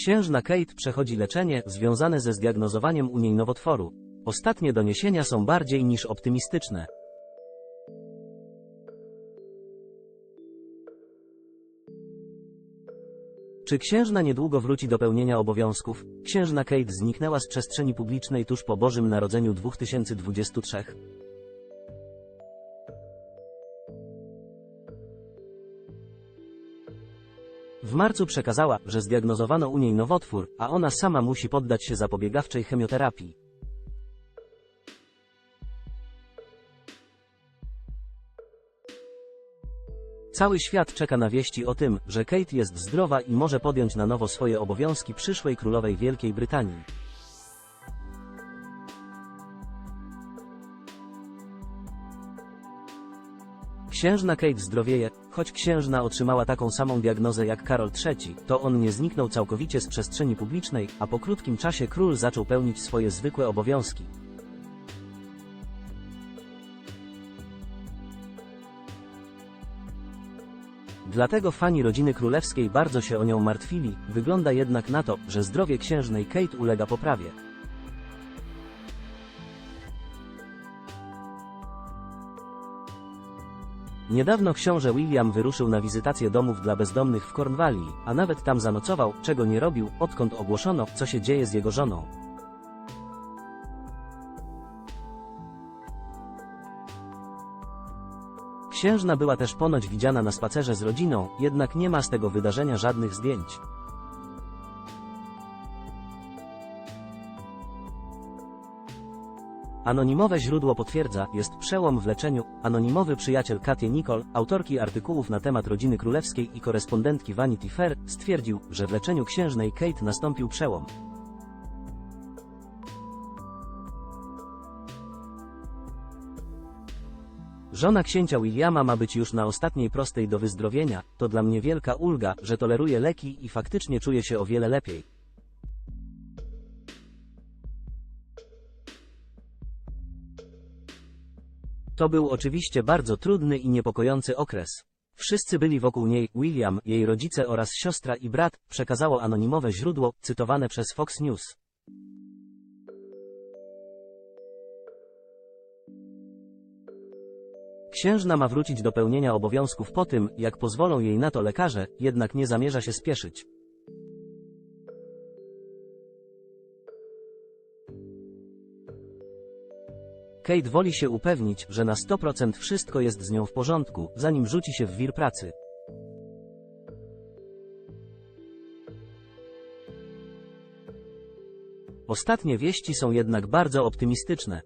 Księżna Kate przechodzi leczenie związane ze zdiagnozowaniem u niej nowotworu. Ostatnie doniesienia są bardziej niż optymistyczne. Czy księżna niedługo wróci do pełnienia obowiązków? Księżna Kate zniknęła z przestrzeni publicznej tuż po Bożym Narodzeniu 2023. W marcu przekazała, że zdiagnozowano u niej nowotwór, a ona sama musi poddać się zapobiegawczej chemioterapii. Cały świat czeka na wieści o tym, że Kate jest zdrowa i może podjąć na nowo swoje obowiązki przyszłej królowej Wielkiej Brytanii. Księżna Kate zdrowieje, choć księżna otrzymała taką samą diagnozę jak Karol III, to on nie zniknął całkowicie z przestrzeni publicznej, a po krótkim czasie król zaczął pełnić swoje zwykłe obowiązki. Dlatego fani rodziny królewskiej bardzo się o nią martwili, wygląda jednak na to, że zdrowie księżnej Kate ulega poprawie. Niedawno książę William wyruszył na wizytację domów dla bezdomnych w Cornwalli, a nawet tam zanocował, czego nie robił, odkąd ogłoszono, co się dzieje z jego żoną. Księżna była też ponoć widziana na spacerze z rodziną, jednak nie ma z tego wydarzenia żadnych zdjęć. Anonimowe źródło potwierdza, jest przełom w leczeniu. Anonimowy przyjaciel Katie Nicole, autorki artykułów na temat rodziny królewskiej i korespondentki Vanity Fair, stwierdził, że w leczeniu księżnej Kate nastąpił przełom. Żona księcia Williama ma być już na ostatniej prostej do wyzdrowienia, to dla mnie wielka ulga, że toleruje leki i faktycznie czuje się o wiele lepiej. To był oczywiście bardzo trudny i niepokojący okres. Wszyscy byli wokół niej, William, jej rodzice oraz siostra i brat, przekazało anonimowe źródło, cytowane przez Fox News. Księżna ma wrócić do pełnienia obowiązków po tym, jak pozwolą jej na to lekarze, jednak nie zamierza się spieszyć. Kate woli się upewnić, że na 100% wszystko jest z nią w porządku, zanim rzuci się w wir pracy. Ostatnie wieści są jednak bardzo optymistyczne.